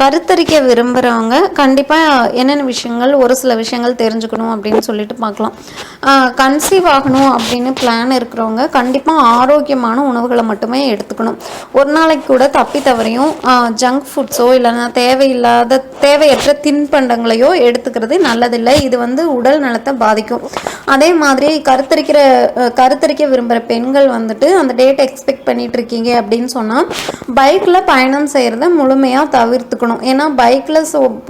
கருத்தரிக்க விரும்புகிறவங்க கண்டிப்பாக என்னென்ன விஷயங்கள் ஒரு சில விஷயங்கள் தெரிஞ்சுக்கணும் அப்படின்னு சொல்லிட்டு பார்க்கலாம். கன்சீவ் ஆகணும் அப்படின்னு பிளான் இருக்கிறவங்க கண்டிப்பாக ஆரோக்கியமான உணவுகளை மட்டுமே எடுத்துக்கணும். ஒரு நாளைக்கு கூட தப்பி தவறையும் ஜங்க் ஃபுட்ஸோ இல்லைன்னா தேவையில்லாத தேவையற்ற தின்பண்டங்களையோ எடுத்துக்கிறது நல்லதில்லை. இது வந்து உடல் நலத்தை பாதிக்கும். அதே மாதிரி கருத்தரிக்கிற கருத்தரிக்க விரும்புகிற பெண்கள் வந்துட்டு அந்த டேட் எக்ஸ்பெக்ட் பண்ணிட்டு இருக்கீங்க அப்படின்னு சொன்னால் பைக்கில் பயணம் செய்கிறத முழுமையாக தவிர்த்துக்கணும். ஏன்னா பைக்கில்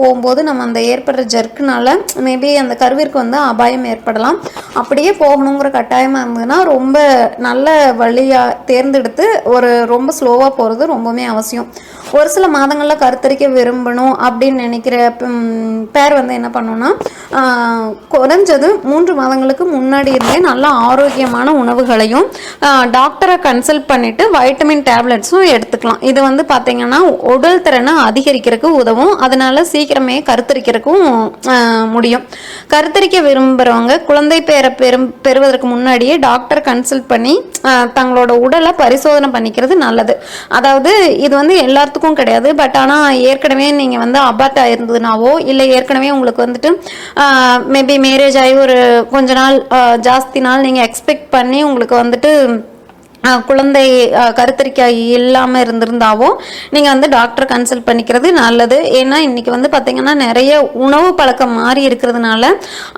போகும்போது நம்ம அந்த ஏற்படுற ஜர்க்குனால மேபி அந்த கருவிற்கு வந்து அபாயம் ஏற்படலாம். அப்படியே போகணுங்கிற கட்டாயமாக இருந்ததுன்னா ரொம்ப நல்ல வழியாக தேர்ந்தெடுத்து ஒரு ரொம்ப ஸ்லோவாக போகிறது ரொம்பவுமே அவசியம். ஒரு சில மாதங்களில் கருத்தரிக்க விரும்பணும் அப்படின்னு நினைக்கிற பேர் வந்து என்ன பண்ணணும்னா குறைஞ்சது மூன்று மாதங்களுக்கு முன்னாடி இருந்தே நல்ல ஆரோக்கியமான உணவுகளையும் டாக்டரை கன்சல்ட் பண்ணிட்டு வைட்டமின் டேப்லெட்ஸும் எடுத்துக்கலாம். இது வந்து பார்த்தீங்கன்னா உடல் திறனை அதிகரிக்கிறதுக்கு உதவும். அதனால சீக்கிரமே கருத்தரிக்கிறதுக்கும் முடியும். கருத்தரிக்க விரும்புகிறவங்க குழந்தை பேரை பெரும் பெறுவதற்கு முன்னாடியே டாக்டர் கன்சல்ட் பண்ணி தங்களோட உடலை பரிசோதனை பண்ணிக்கிறது நல்லது. அதாவது இது வந்து எல்லாத்துக்கும் கிடையாது. பட் ஆனால் ஏற்கனவே நீங்கள் வந்து அபார்ட் ஆயிருந்ததுனாவோ இல்லை ஏற்கனவே உங்களுக்கு வந்துட்டு மேபி மேரேஜ் ஆகி ஒரு கொஞ்ச நாள் ஜாஸ்தி நாள் நீங்கள் எக்ஸ்பெக்ட் பண்ணி உங்களுக்கு வந்துட்டு குழந்தை கருத்தரிக்காய் இல்லாமல் இருந்திருந்தாவோ நீங்கள் வந்து டாக்டர் கன்சல்ட் பண்ணிக்கிறது நல்லது. ஏன்னா இன்றைக்கி வந்து பார்த்திங்கன்னா நிறைய உணவு பழக்கம் மாறி இருக்கிறதுனால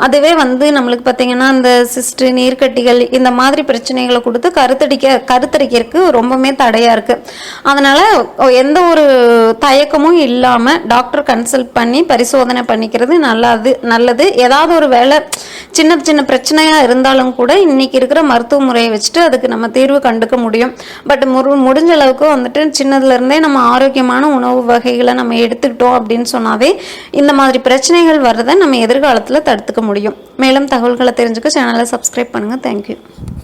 அதுவே வந்து நம்மளுக்கு பார்த்திங்கன்னா அந்த சிஸ்ட்டு நீர்க்கட்டிகள் இந்த மாதிரி பிரச்சனைகளை கொடுத்து கருத்தடிக்க கருத்தரிக்கிறதுக்கு ரொம்பவுமே தடையாக இருக்குது அதனால் எந்த ஒரு தயக்கமும் இல்லாமல் டாக்டர் கன்சல்ட் பண்ணி பரிசோதனை பண்ணிக்கிறது நல்லது நல்லது. ஏதாவது ஒரு வேலை சின்ன சின்ன பிரச்சனையாக இருந்தாலும் கூட இன்றைக்கி இருக்கிற மருத்துவ முறையை வச்சுட்டு அதுக்கு நம்ம தீர்வு கண்டுக்க முடியும். பட் முரு முடிஞ்ச அளவுக்கு வந்துட்டு சின்னதுலேருந்தே நம்ம ஆரோக்கியமான உணவு வகைகளை நம்ம எடுத்துக்கிட்டோம் அப்படின்னு சொன்னாவே இந்த மாதிரி பிரச்சனைகள் வர்றதை நம்ம எதிர்காலத்தில் தடுத்துக்க முடியும். மேலும் தகவல்களை தெரிஞ்சுக்க சேனலை சப்ஸ்கிரைப் பண்ணுங்கள் தேங்க்யூ